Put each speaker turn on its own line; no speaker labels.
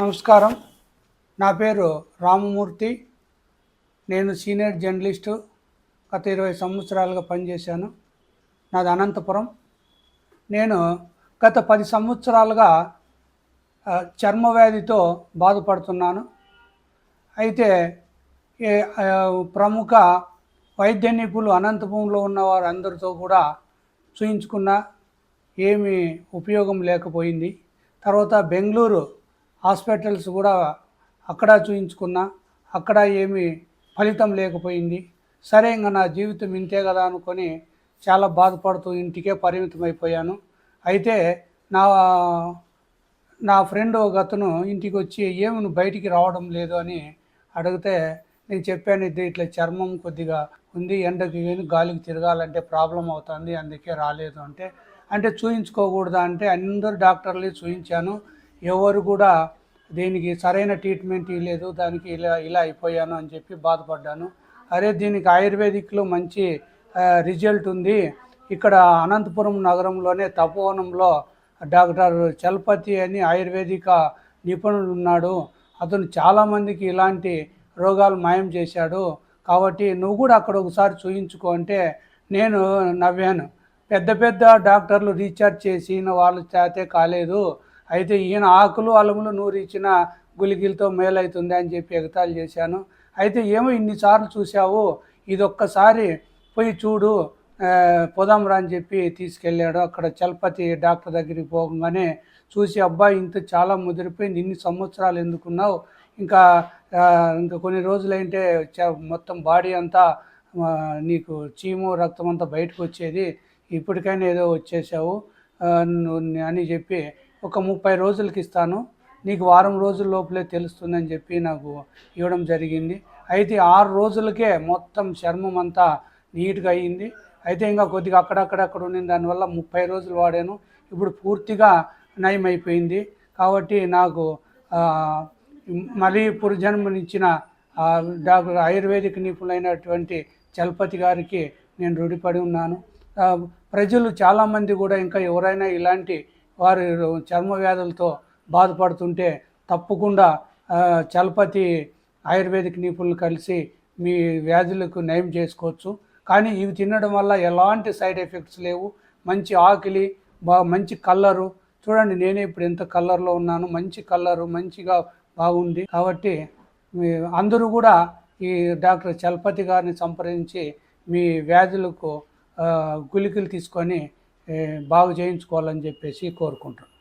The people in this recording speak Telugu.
నమస్కారం. నా పేరు రామమూర్తి. నేను సీనియర్ జర్నలిస్టు. గత ఇరవై సంవత్సరాలుగా పనిచేశాను. నాది అనంతపురం. నేను గత పది సంవత్సరాలుగా చర్మవ్యాధితో చర్మ వ్యాధితో బాధపడుతున్నాను అయితే ప్రముఖ వైద్య నిపుణులు అనంతపురంలో ఉన్న వారందరితో కూడా చూయించుకున్న ఏమీ ఉపయోగం లేకపోయింది. తర్వాత బెంగళూరు హాస్పిటల్స్ కూడా అక్కడ చూయించుకున్నా అక్కడ ఏమీ ఫలితం లేకపోయింది. సరే ఇంకా నా జీవితం ఇంతే కదా అనుకొని చాలా బాధపడుతూ ఇంటికే పరిమితం అయిపోయాను అయితే నా నా ఫ్రెండ్ ఒక అతను ఇంటికి వచ్చి ఏమి నువ్వు బయటికి రావడం లేదు అని అడిగితే నేను చెప్పాను ఇది ఇట్లా చర్మం కొద్దిగా ఉంది ఎండకి గాలికి తిరగాలంటే ప్రాబ్లం అవుతుంది అందుకే రాలేదు అంటే అంటే చూయించుకోకూడదా అంటే అందరు డాక్టర్లు చూయించాను. ఎవరు కూడా దీనికి సరైన ట్రీట్మెంట్ ఇవ్వలేదు దానికి ఇలా ఇలా అయిపోయాను అని చెప్పి బాధపడ్డాను. అరే దీనికి ఆయుర్వేదిక్లో మంచి రిజల్ట్ ఉంది. ఇక్కడ అనంతపురం నగరంలోనే తపోవనంలో డాక్టర్ చలపతి అని ఆయుర్వేదిక నిపుణుడు ఉన్నాడు. అతను చాలామందికి ఇలాంటి రోగాలు మాయం చేశాడు. కాబట్టి నువ్వు కూడా అక్కడ ఒకసారి చూయించుకో అంటే నేను నవ్వాను. పెద్ద పెద్ద డాక్టర్లు రీఛార్జ్ చేసిన వాళ్ళ చేతే కాలేదు. అయితే ఈయన ఆకులు అలములు నూరు ఇచ్చిన గులిగిలతో మేలవుతుంది అని చెప్పి ఎగతాళి చేశాను. అయితే ఏమో ఇన్నిసార్లు చూశావు ఇదొక్కసారి పోయి చూడు పోదాంరా అని చెప్పి తీసుకెళ్ళాడు. అక్కడ చలపతి డాక్టర్ దగ్గరికి పోగానే చూసి అబ్బాయి ఇంత చాలా ముదిరిపోయింది ఇన్ని సంవత్సరాలు ఎందుకున్నావు? ఇంకా ఇంకా కొన్ని రోజులైంటే చ- మొత్తం బాడీ అంతా నీకు చీము రక్తం అంతా బయటకు వచ్చేది. ఇప్పటికైనా ఏదో వచ్చేసావు అని చెప్పి ఒక ముప్పై రోజులకి ఇస్తాను. నీకు వారం రోజుల లోపలే తెలుస్తుందని చెప్పి నాకు ఇవ్వడం జరిగింది. అయితే ఆరు రోజులకే మొత్తం చర్మం అంతా నీట్గా అయ్యింది అయితే ఇంకా కొద్దిగా అక్కడక్కడక్కడ ఉండింది. దానివల్ల ముప్పై రోజులు వాడాను. ఇప్పుడు పూర్తిగా నయమైపోయింది. కాబట్టి నాకు ఆ, మళ్ళీ పునర్జన్మనిచ్చిన డాక్టర్ ఆయుర్వేదిక్ నిపుణులైనటువంటి చలపతి గారికి నేను రుడిపడి ఉన్నాను. ప్రజలు చాలామంది కూడా ఇంకా ఎవరైనా ఇలాంటి వారి చర్మ వ్యాధులతో బాధపడుతుంటే తప్పకుండా చలపతి ఆయుర్వేదిక్ నిపుణులు కలిసి మీ వ్యాధులకు నయం చేసుకోవచ్చు. కానీ ఇవి తినడం వల్ల ఎలాంటి సైడ్ ఎఫెక్ట్స్ లేవు. మంచి ఆకలి బా మంచి కలరు. చూడండి నేనే ఇప్పుడు ఎంత కలర్లో ఉన్నాను. మంచి కలరు మంచిగా బాగుంది. కాబట్టి అందరూ కూడా ఈ డాక్టర్ చలపతి గారిని సంప్రదించి మీ వ్యాధులకు గుళికలు తీసుకొని బాగు చేయించుకోవాలని చెప్పేసి కోరుకుంటున్నాను